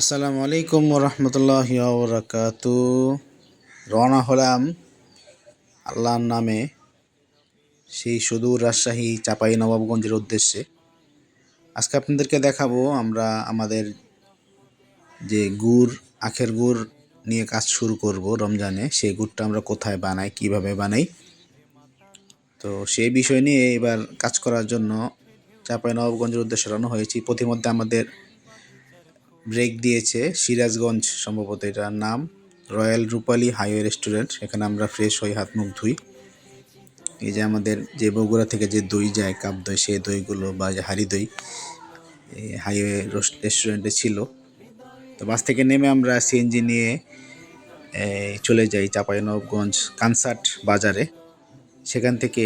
আসসালামু আলাইকুম রহমতুল্লাহ বরকাতু রওনা হলাম আল্লাহর নামে সেই সুদূর রাজশাহী চাপাই নবাবগঞ্জের উদ্দেশ্যে। আজকে আপনাদেরকে দেখাবো আমরা আমাদের যে গুড়, আখের গুড় নিয়ে কাজ শুরু করব রমজানে। সেই গুড়টা আমরা কোথায় বানাই, কীভাবে বানাই? তো সেই বিষয় নিয়ে এবার কাজ করার জন্য চাপাই নবাবগঞ্জের উদ্দেশ্যে রওনা হয়েছি। প্রতিমধ্যে আমাদের ব্রেক দিয়েছে সিরাজগঞ্জ সম্ভবত এটার নাম। রয়্যাল রূপালী হাইওয়ে রেস্টুরেন্ট, এখানে আমরা ফ্রেশ হই, হাত মুখ ধুই। এই যে আমাদের যে বগুড়া থেকে যে দই যায়, কাপ দই, সেই দইগুলো বা যে হাড়ি দই হাইওয়ে রেস্টুরেন্টে ছিল। তো বাস থেকে নেমে আমরা সিএনজি নিয়ে চলে যাই চাঁপাইনবাবগঞ্জ কানসার্ট বাজারে। সেখান থেকে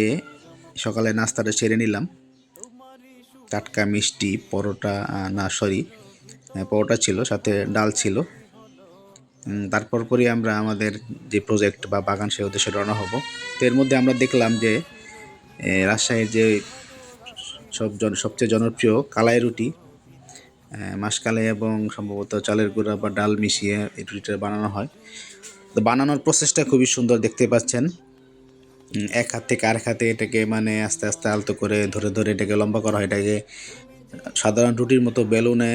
সকালে নাস্তাটা সেরে নিলাম। টাটকা মিষ্টি, পরোটা না, সরি। পরোটা ছিল, সাথে ডাল ছিল। তারপর পরই আমরা আমাদের যে প্রজেক্ট বা বাগান সে উদ্দেশ্যে রওনা হব। তো এর মধ্যে আমরা দেখলাম যে রাজশাহীর যে সব জন, সবচেয়ে জনপ্রিয় কালাই রুটি মাসকালাই এবং সম্ভবত চালের গুঁড়া বা ডাল মিশিয়ে এই রুটিটা বানানো হয়। তো বানানোর প্রসেসটা খুবই সুন্দর দেখতে পাচ্ছেন। এক হাত থেকে আরেক হাতে এটাকে মানে আস্তে আস্তে আলতো করে ধরে ধরে এটাকে লম্বা করা হয়। এটাকে সাধারণ রুটির মতো বেলুনে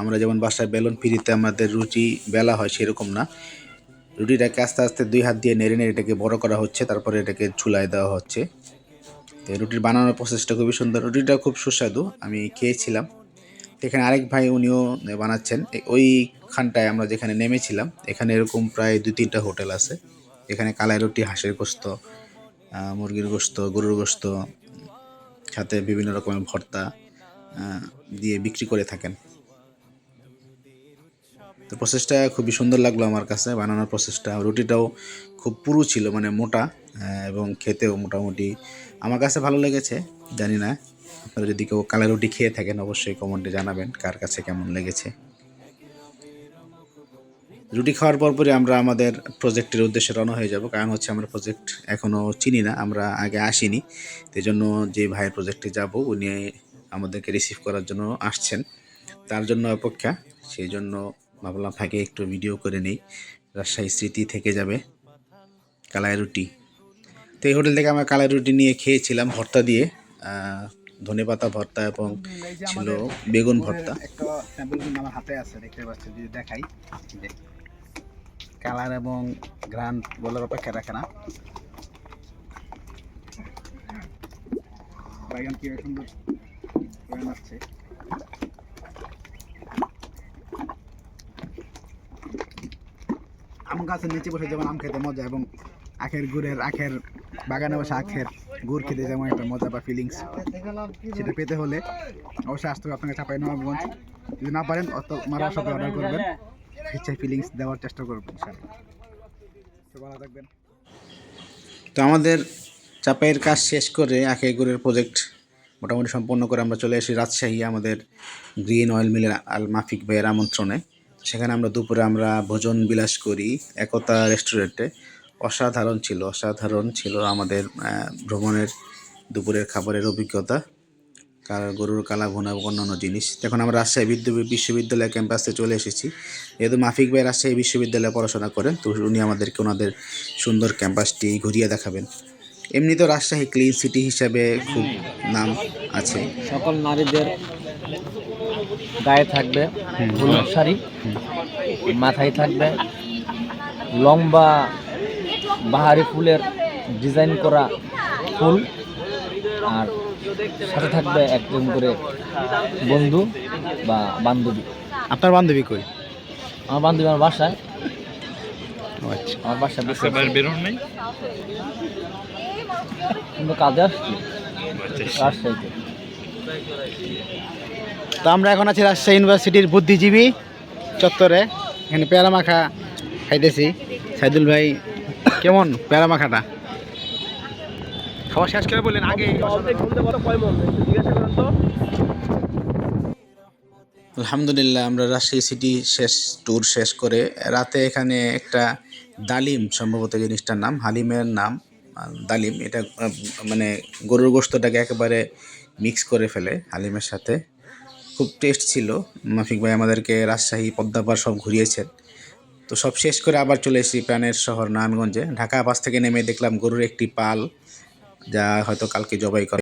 আমরা যেমন বাসায় বেলুন ফিরিতে আমাদের রুটি, বেলা হয় সেরকম না। রুটিটাকে আস্তে আস্তে দুই হাত দিয়ে নেড়ে নেড়ে এটাকে বড় করা হচ্ছে, তারপরে এটাকে চুলায় দেওয়া হচ্ছে। তো রুটির বানানোর প্রসেসটা খুবই সুন্দর। রুটিটা খুব সুস্বাদু, আমি খেয়েছিলাম। এখানে আরেক ভাই উনিও বানাচ্ছেন। ওইখানটায় আমরা যেখানে নেমেছিলাম, এখানে এরকম প্রায় দুই তিনটা হোটেল আছে। এখানে কালাই রুটি, হাঁসের গোস্ত মুরগির গোস্ত, গরুর গোস্ত, সাথে বিভিন্ন রকমের ভর্তা দিয়ে বিক্রি করে থাকেন। তো প্রসেসটা খুবই সুন্দর লাগল আমার কাছে, বানানোর প্রসেসটা রুটিটাও খুব পুরু ছিল মানে মোটা এবং খেতেও মোটামুটি আমার কাছে ভালো লেগেছে, জানি না। আপনারা যদি কেউ কালা রুটি খেয়ে থাকেন, অবশ্যই কমেন্টে জানাবেন কার কাছে কেমন লেগেছে। রুটি খাওয়ার পরপরই আমরা আমাদের প্রজেক্টের উদ্দেশ্যে রওনা হয়ে যাব। কারণ হচ্ছে আমরা প্রজেক্ট এখনও চিনি না, আমরা আগে আসিনি। সেই জন্য যে ভাইয়ের প্রজেক্টে যাব, উনি আমাদেরকে রিসিভ করার জন্য আসছেন। তার জন্য অপেক্ষা, সেই জন্য ভাবলাম ভাগে একটু ভিডিও করে নেই। রাজশাহী স্মৃতি থেকে যাবে। কালাই রুটি। তো এই হোটেল থেকে আমরা কালাই রুটি নিয়ে খেয়েছিলাম ভর্তা দিয়ে। ধনে পাতা ভর্তা এবং ছিল বেগুন ভর্তা। একটা হাতে আছে, দেখতে পাচ্ছেন, যদি দেখাই। কালার এবং গ্রান বলার অপেক্ষা রাখে না। বাইগান কি সুন্দর আম গাছের নিচে বসে যেমন আম খেতে মজা এবং আখের গুড়ের, আখের বাগানে বসে আখের গুড় খেতে যেমন একটা মজা বা ফিলিংস সেটা পেতে হলে অবশ্যই আসতে হবে আপনাকে চাপাই নবাবগঞ্জ। যদি না পারেন, অত মারা সাথে অর্ডার করবেন। ইচ্ছায় ফিলিংস দেওয়ার চেষ্টা করবেন ভালো থাকবেন। তো আমাদের চাপাইয়ের কাজ শেষ করে আখের গুড়ের প্রজেক্ট মোটামুটি সম্পন্ন করে আমরা চলে আসি রাজশাহী, আমাদের গ্রিন অয়েল মিলের আল মাফিক ভাইয়ের আমন্ত্রণে। সেখানে আমরা দুপুরে আমরা ভোজন বিলাস করি একতা রেস্টুরেন্টে। অসাধারণ ছিল অসাধারণ ছিল আমাদের ভ্রমণের দুপুরের খাবারের অভিজ্ঞতা, কার গরুর কালা এবং অন্যান্য জিনিস। এখন আমরা রাজশাহী বিশ্ববিদ্যালয় ক্যাম্পাসে চলে এসেছি, যেহেতু মাফিক ভাই রাজশাহী বিশ্ববিদ্যালয়ে পড়াশোনা করেন, তো উনি আমাদেরকে ওনাদের সুন্দর ক্যাম্পাসটি ঘুরিয়ে দেখাবেন। এমনি তো রাজশাহী ক্লিন সিটি হিসাবে খুব নাম আছে। সকল নারীদের গায়ে থাকবে হলুদ শাড়ি মাথায় থাকবে লম্বা বাহারি ফুলের ডিজাইন করা ফুল আর সাথে থাকবে একজন করে বন্ধু বা বান্ধবী। আপনার বান্ধবী কই? আমার বান্ধবী আমার বাসায়। আচ্ছা। আমার বাসায় বসে আছে। কিন্তু কাজে আসছি। রাজশাহীতে। তো আমরা এখন আছি রাজশাহী ইউনিভার্সিটির বুদ্ধিজীবী চত্বরে। এখানে পেয়ারা মাখা খাইতেছি। সাইদুল ভাই, কেমন পেয়ারা মাখাটা? খাওয়া শেষ করে বললেন আগে। আলহামদুলিল্লাহ, আমরা রাজশাহী সিটি শেষ, ট্যুর শেষ করে রাতে এখানে একটা ডালিম সম্ভবত জিনিসটার নাম, হালিমের নাম ডালিম। এটা মানে গরুর গোস্তটাকে একেবারে মিক্স করে ফেলে হালিমের সাথে। খুব টেস্ট ছিল। মাফিক ভাই আমাদেরকে রাজশাহী পদ্মাপাড় সব ঘুরিয়েছেন। তো সব শেষ করে আবার চলে এসেছি প্রাণের শহর নারায়ণগঞ্জে। ঢাকা বাস থেকে নেমে দেখলাম গরুর একটি পাল, যা হয়তো কালকে জবাই করে